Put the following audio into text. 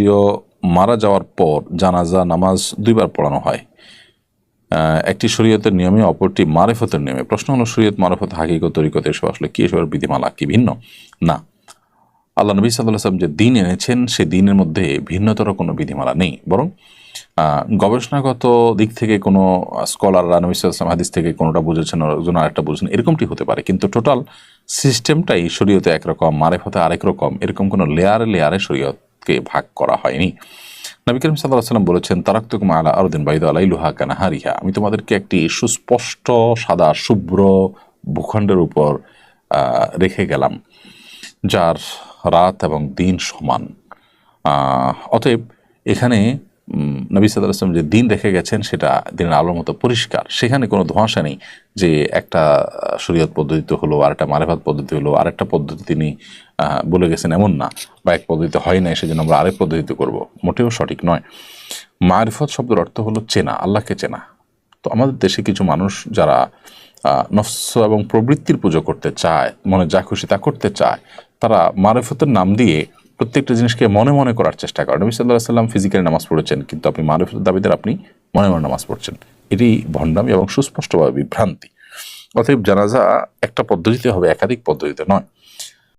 প্রিয়, মারা যাওয়ার পর জানাজা, নামাজ দুইবার পড়ানো হয়। একটি শরীয়তের নিয়মে, অপরটি মারেফতের নিয়মে। প্রশ্ন হলো, শরীয়ত মারেফত হাকিকত, তরিকত এসব আসলে কি? এসবের বিধিমালা কি ভিন্ন? না। আল্লাহ নবী সাল্লাহ সাল্লাম যে দিন এনেছেন, সে দিনের মধ্যে ভিন্নতর কোনো বিধিমালা নেই। বরং গবেষণাগত দিক থেকে কোনো স্কলাররা, নবী সাল্লাম হাদিস থেকে কোনোটা বুঝেছেন একজন আরেকটা বুঝেছেন, এরকমটি হতে পারে। কিন্তু টোটাল সিস্টেমটাই শরীয়তে একরকম, মারেফতে আরেক রকম, এরকম কোনো লেয়ারে লেয়ারে শরীয়তকে ভাগ করা হয়নি। নবী করিম সাল্লাহ সাল্লাম বলেছেন, তারাক্তুকুম আলা আরদিন বাইদ আলাই লুহা কানাহারিহা। আমি তোমাদেরকে একটি সুস্পষ্ট, সাদা, শুভ্র ভূখণ্ডের উপর রেখে গেলাম, যার রাত এবং দিন সমান। অতএব এখানে নবী সাল্লাহ আসলাম যে দিন রেখে গেছেন, সেটা দিনের আলোর মতো পরিষ্কার। সেখানে কোনো ধোঁয়াশা নেই যে একটা শরীয়ত পদ্ধতিতে হলো, আর একটা মারেফাত পদ্ধতি হলো আরেকটা পদ্ধতি তিনি বলে গেছেন এমন না বা এক পদ্ধতিতে হয় না সেজন্য আমরা আরেক পদ্ধতিতে করব। মোটেও সঠিক নয়। মারিফত শব্দের অর্থ হলো চেনা, আল্লাহকে চেনা। তো আমাদের দেশে কিছু মানুষ যারা নফস এবং প্রবৃত্তির পুজো করতে চায়, মনে যা খুশি তা করতে চায়, তারা মারেফতের নাম দিয়ে প্রত্যেকটা জিনিসকে মনে মনে করার চেষ্টা করেন। নবী সাল্লাহ সাল্লাম ফিজিক্যালি নামাজ পড়েছেন, কিন্তু আপনি মারেফতের দাবিদের আপনি মনে মনে নামাজ পড়ছেন। এটি ভণ্ডামি এবং সুস্পষ্টভাবে বিভ্রান্তি। অতএব জানাজা একটা পদ্ধতিতে হবে, একাধিক পদ্ধতিতে নয়।